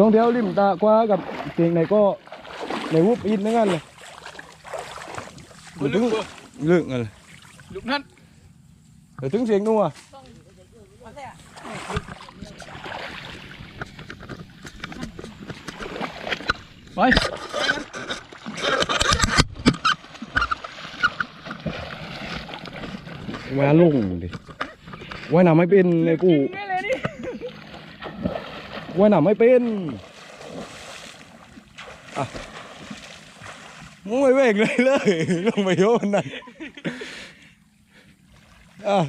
ช่องแถวริมตากว้ากับเสียงไหนก็ในวุบอินนั่นกันเลยเดี๋ยวถึงเรื่องอะไรลูกนั้นเดี๋ยวถึงเสียงนัวไปมาลงดิว่ายน้ำไม่เป็นเลยกูไม่เลยนี่ ว่ายน้ำไม่เป็นอะมึงไม่เวกเลยเลยลงไปโยนนั่นอะ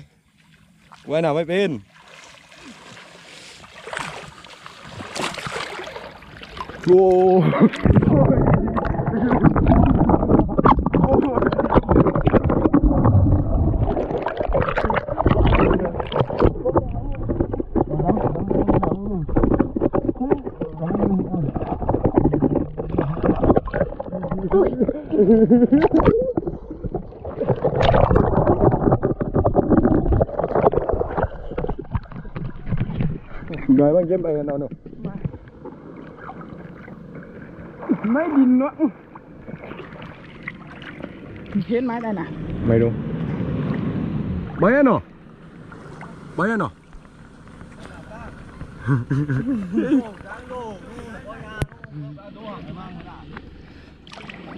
ว่ายน้ำไม่เป็นโอ้ หน่อยบ้างเย็บไปกันเอาหนูไม่ดินวะเพี้ยนไม้ได้นะ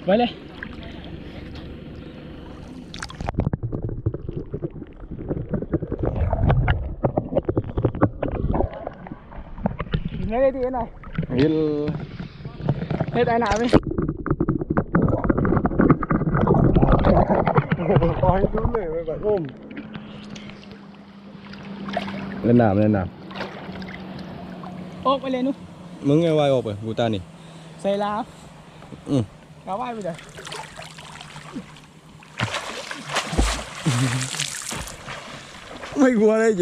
ไม่รู้ไปอะเนาะไปอะเนาะไปเลยไม่ได้ดีหน่อยเห็นเฮ็ดไอ้หนาไหมปล่อยลุ้นเลยไปแบบอุ้มเล่นน้ำเล่นน้โอ้ไปเลยนุ๊ำมึงไงวายออกไปกูตานี่ใส่ลาวอืม กาว่ายไปเลยไม่กลัวเลยจ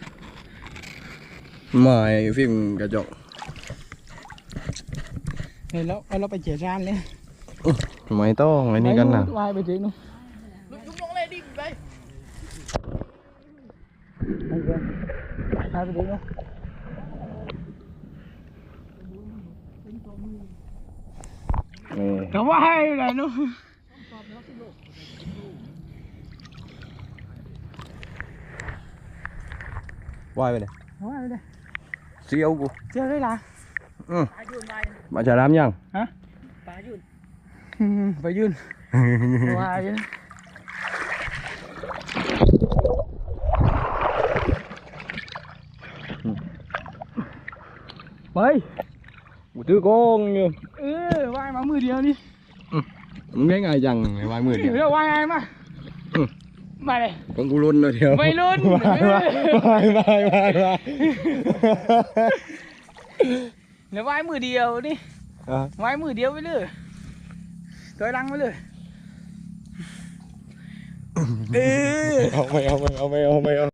ได้เลยฮะไม่บิดอยู่ปานเลยนั่นหนังข้าวอยู่น้ำข้าวเหลือได้เล่นน้าลิ้นน่ะไม่ฟิล์มกระจกเห็นแล้วเอาเราไปเจียจานเลยไม่ต้องไอ้นี่กันนะวายไปถึงนู้นลุกลงเลยดิไปไปไปถึงนู้นนี่ก็ว่ายอยู่ไหนนู้นว่ายไปเลยว่ายไปเลย เสียวกูเจอได้ละอืมมาจะรามยังอืมไปยืนว่ายอยู่นะไปกูถื อกองอยู่เออว่ายมามือเดียวนี่มึงง่ายๆจังไอ้วายมือเดียวเดี๋ยวว่ายไงมาอืมมาเลยของกูรุนเลยเดียวไม่รุ่นวายวายวายวายวายวายเดี๋ยวว่ายมือเดียวนี่อะว่ายมือเดียวไปเลยถอยหลังไปเลยเออเอาไม่เอาไม่เอาไม่เอาไม่เอา